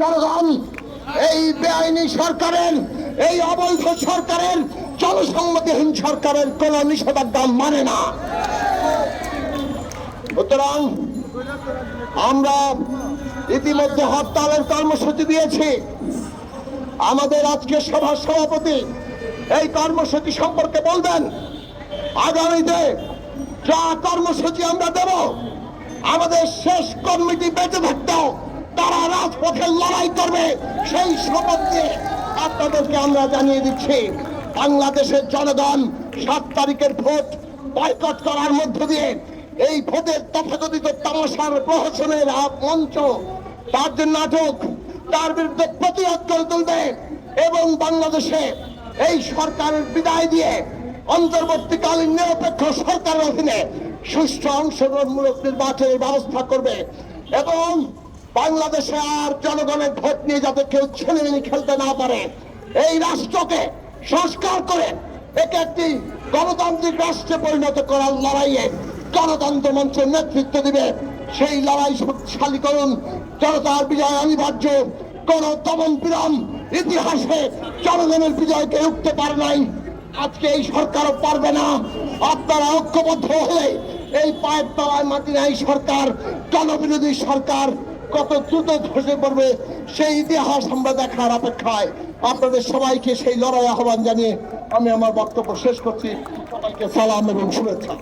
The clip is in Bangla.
জনগণ, এই বেআইনি সরকারের, এই অবৈধ সরকারের জনসম্মতিহীন সরকারের কোন নিষেধাজ্ঞা মানে না। সুতরাং আমরা ইতিমধ্যে হরতালের কর্মসূচি দিয়েছি। আমাদের আজকে সভার সভাপতি এই কর্মসূচি সম্পর্কে বলবেন, আগামীতে যা কর্মসূচি আমরা দেব, আমাদের শেষ কমিটি বেঁচে থাকতেও রাজপথে লড়াই করবে সেই শপথ দিয়ে আপনাদেরকে আমরা জানিয়ে দিচ্ছি, বাংলাদেশের জনগণ সাত তারিখের ভোট বয়কট করার মধ্য দিয়ে এই ভোটের তথাকথিত তামাশার প্রহসনের মঞ্চ, তার যে নাটক, তার বিরুদ্ধে প্রতিরোধ করে তুলবে এবং বাংলাদেশে এই সরকারের বিদায় দিয়ে অন্তর্বর্তীকালীন নিরপেক্ষ সরকারের অধীনে সুষ্ঠু অংশগ্রহণমূলক নির্বাচনের ব্যবস্থা করবে এবং বাংলাদেশে আর জনগণের ভোট নিয়ে যাতে কেউ ছেলেমেনি খেলতে না পারে, এই রাষ্ট্রকে সংস্কার করে একে একটি গণতান্ত্রিক রাষ্ট্রে পরিণত করার লড়াইয়ে গণতন্ত্র মঞ্চের নেতৃত্ব দিবে। সেই লড়াই শক্তিশালী করুন। জনতার বিজয় অনিবার্য। কোন দমন বিরাম ইতিহাসে জনগণের বিজয়কে উঠতে পারে নাই। আজকে এই সরকারও পারবে না। আপনারা ঐক্যবদ্ধ হলে এই পায়ের তলায় মাটি নাই সরকার জনবিরোধী সরকার। কত দ্রুত ধসে পড়বে সেই ইতিহাস আমরা দেখার অপেক্ষায়। আপনাদের সবাইকে সেই লড়াই আহ্বান জানিয়ে আমি আমার বক্তব্য শেষ করছি। সবাইকে সালাম এবং শুভেচ্ছা।